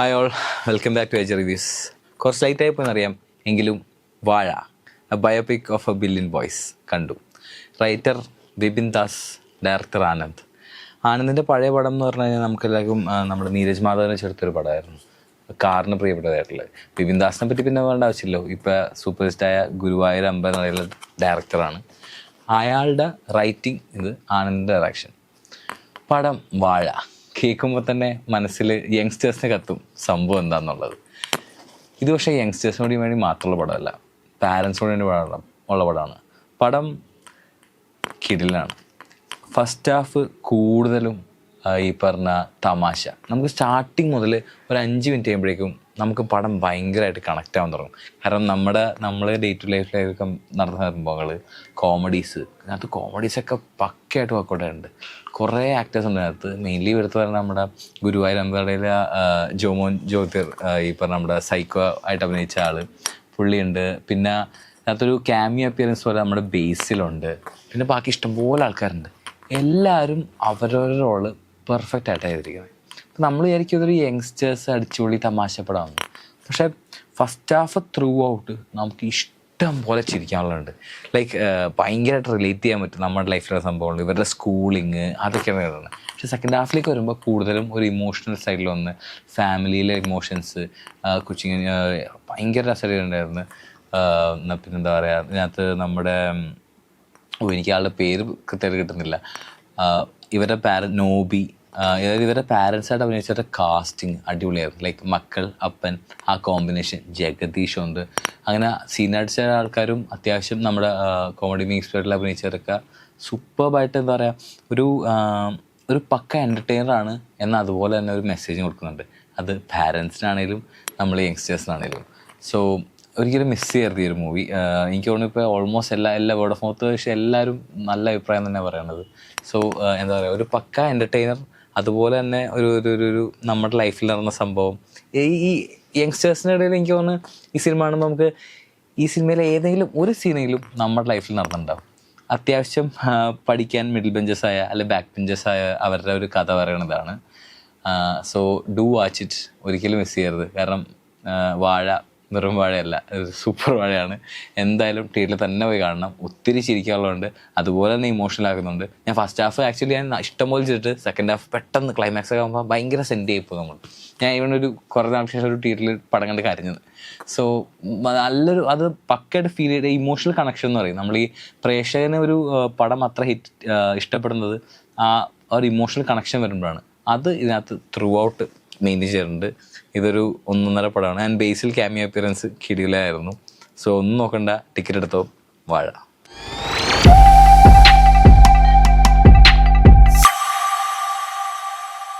Hi all welcome back to edge reviews കുറച്ച് ലൈറ്റായി പോയെന്നറിയാം എങ്കിലും Vaazha a biopic of a billion boys കണ്ടു. Writer Bibin Das director Anand. ആനന്ദിന്റെ പഴയ പടം എന്ന് പറഞ്ഞു കഴിഞ്ഞാൽ നമുക്കെല്ലാവർക്കും നമ്മുടെ നീരജ് മാധവനെ ചേർത്തൊരു പടമായിരുന്നു. കാറിന് പ്രിയപ്പെട്ടതായിട്ടുള്ളത്. ബിബിൻ ദാസിനെ പറ്റി പിന്നെ വേണ്ട ആവശ്യമില്ലല്ലോ ഇപ്പോൾ സൂപ്പർ ഹിസ്റ്റായ ഗുരുവായൂർ അമ്പ എന്ന് പറയുന്ന ഡയറക്ടറാണ് അയാളുടെ റൈറ്റിംഗ് ഇത് ആനന്ദിന്റെ ഡയറക്ഷൻ പടം വാഴ. കേൾക്കുമ്പോൾ തന്നെ മനസ്സിൽ യങ്സ്റ്റേഴ്സിനെ കത്തും. സംഭവം എന്താണെന്നുള്ളത് ഇത് പക്ഷേ യങ്സ്റ്റേഴ്സിനോട് വേണ്ടി മാത്രമുള്ള പടമല്ല. പാരൻസിനോട് വേണ്ടി പടം ഉള്ള പടമാണ്. പടം കിടിലാണ്. ഫസ്റ്റ് ഹാഫ് കൂടുതലും ഈ പറഞ്ഞ തമാശ. നമുക്ക് സ്റ്റാർട്ടിങ് മുതൽ ഒരു അഞ്ച് മിനിറ്റ് കഴിയുമ്പോഴേക്കും നമുക്ക് പടം ഭയങ്കരമായിട്ട് കണക്റ്റ് ആവാൻ തുടങ്ങും. കാരണം നമ്മുടെ നമ്മൾ ഡേ ടു ലൈഫിലൊക്കെ നടന്ന സംഭവങ്ങൾ കോമഡീസ് അതിനകത്ത് കോമഡീസൊക്കെ പക്കയായിട്ട് വർക്കൗട്ട് കുറേ ആക്ടേഴ്സ് ഉണ്ട് അതിനകത്ത് മെയിൻലി എടുത്ത് പറഞ്ഞാൽ നമ്മുടെ ഗുരുവായൂർ അമ്പലയിലെ ജോമോൻ ജ്യോതിർ ഈ പറഞ്ഞ നമ്മുടെ സൈക്കോ ആയിട്ട് അഭിനയിച്ച ആൾ പുള്ളിയുണ്ട്. പിന്നെ അതിനകത്തൊരു ക്യാമിയ അപ്പിയറൻസ് പോലെ നമ്മുടെ ബേസിലുണ്ട് പിന്നെ ബാക്കി ഇഷ്ടംപോലെ ആൾക്കാരുണ്ട്. എല്ലാവരും അവരവരുടെ റോൾ പെർഫെക്റ്റ് ആയിട്ടാണ് ചെയ്തിരിക്കുന്നത്. നമ്മൾ വിചാരിക്കും ഇതൊരു യങ്സ്റ്റേഴ്സ് അടിച്ചുപൊളി തമാശപ്പെടാമെന്ന് പക്ഷേ ഫസ്റ്റ് ഹാഫ് ത്രൂ ഔട്ട് നമുക്ക് ഇഷ്ടം പോലെ ചിരിക്കാനുള്ളതുണ്ട്. ലൈക്ക് ഭയങ്കരമായിട്ട് റിലേറ്റ് ചെയ്യാൻ പറ്റും നമ്മുടെ ലൈഫിലെ സംഭവങ്ങൾ ഇവരുടെ സ്കൂളിങ് അതൊക്കെയാണ് വരുന്നത് പക്ഷെ സെക്കൻഡ് ഹാഫിലേക്ക് വരുമ്പോൾ കൂടുതലും ഒരു ഇമോഷണൽ സൈഡിൽ വന്ന് ഫാമിലിയിലെ ഇമോഷൻസ് കൊച്ചിങ് ഭയങ്കര രസമുണ്ടായിരുന്നു പിന്നെന്താ പറയുക ഇതിനകത്ത് നമ്മുടെ എനിക്ക് ആളുടെ പേര് കൃത്യമായിട്ട് കിട്ടുന്നില്ല. ഇവരുടെ പാര നോബി അതായത് ഇവരുടെ പാരൻസായിട്ട് അഭിനയിച്ചവരുടെ കാസ്റ്റിംഗ് അടിപൊളിയായിരുന്നു. ലൈക്ക് മക്കൾ അപ്പൻ ആ കോമ്പിനേഷൻ ജഗദീഷ് ഉണ്ട്. അങ്ങനെ സീൻ ചില ആൾക്കാരും അത്യാവശ്യം നമ്മുടെ കോമഡി മിക്സ്പേർട്ടിൽ അഭിനയിച്ചവരൊക്കെ സൂപ്പർബായിട്ട് എന്താ പറയുക ഒരു ഒരു പക്ക എന്റർടൈനറാണ് എന്ന അതുപോലെ തന്നെ ഒരു മെസ്സേജ് കൊടുക്കുന്നുണ്ട്. അത് പാരൻസിനാണേലും നമ്മൾ യങ്സ്റ്റേഴ്സിനാണേലും സോ ഒരിക്കലും മിസ് ചെയ്യരുത് ഈ ഒരു മൂവി എനിക്ക് തോന്നുന്നു ഇപ്പോൾ ഓൾമോസ്റ്റ് എല്ലാ എല്ലാ വേർഡ് ഓഫ് മൗത്ത് പക്ഷേ എല്ലാവരും നല്ല അഭിപ്രായം തന്നെ പറയണത്. സോ എന്താ പറയുക ഒരു പക്ക എന്റർടൈനർ അതുപോലെ തന്നെ ഒരു ഒരു ഒരു നമ്മുടെ ലൈഫിൽ നടന്ന സംഭവം. ഈ യങ്സ്റ്റേഴ്സിന്റെ ഇടയിൽ എനിക്ക് തോന്നുന്നു ഈ സിനിമ കാണുമ്പോൾ നമുക്ക് ഈ സിനിമയിലെ ഏതെങ്കിലും ഒരു സീനെങ്കിലും നമ്മുടെ ലൈഫിൽ നടന്നിട്ടുണ്ടാവും. അത്യാവശ്യം പഠിക്കാൻ മിഡിൽ ബെഞ്ചസ് ആയ അല്ലെ ബാക്ക് ബെഞ്ചസ് ആയ അവരുടെ ഒരു കഥ പറയണതാണ് സോ ഡു വാച്ച് ഇറ്റ് ഒരിക്കലും മിസ് ചെയ്യരുത്. കാരണം വാഴ വെറും വാഴയല്ല സൂപ്പർ വാഴയാണ്. എന്തായാലും തിയേറ്ററിൽ തന്നെ പോയി കാണണം. ഒത്തിരി ചിരിക്കാനുള്ളതുണ്ട്. അതുപോലെ തന്നെ ഇമോഷണൽ ആക്കുന്നുണ്ട് ഞാൻ ഫസ്റ്റ് ഹാഫ് ആക്ച്വലി ഞാൻ ഇഷ്ടംപോലെ ചെയ്തിട്ട് സെക്കൻഡ് ഹാഫ് പെട്ടെന്ന് ക്ലൈമാക്സ് ഒക്കെ ആകുമ്പോൾ ഭയങ്കര സെൻഡ് ചെയ്യിപ്പോൾ നമ്മൾ ഞാൻ ഇവൻ ഒരു കുറേ നാൾക്ക് ഒരു തിയേറ്ററിൽ പടം കണ്ട് കരഞ്ഞത്. സോ നല്ലൊരു അത് പക്കയായിട്ട് ഫീൽ ചെയ്ത ഇമോഷണൽ കണക്ഷൻ എന്ന് പറയും. നമ്മൾ ഈ പ്രേക്ഷകന് ഒരു പടം അത്ര ഹിറ്റ് ഇഷ്ടപ്പെടുന്നത് ആ ഒരു ഇമോഷണൽ കണക്ഷൻ വരുമ്പോഴാണ്. അത് ഇതിനകത്ത് ത്രൂ ഔട്ട് മെയിന്റെയിൻ ചെയ്തിട്ടുണ്ട്. ഇതൊരു ഒന്നൊന്നര പടമാണ്. ആൻഡ് ബേസിൽ ക്യാമിയോ അപ്പിയറൻസ് കിടിയിലായിരുന്നു സോ ഒന്നും നോക്കണ്ട. ടിക്കറ്റ് എടുത്തോ? വാഴ.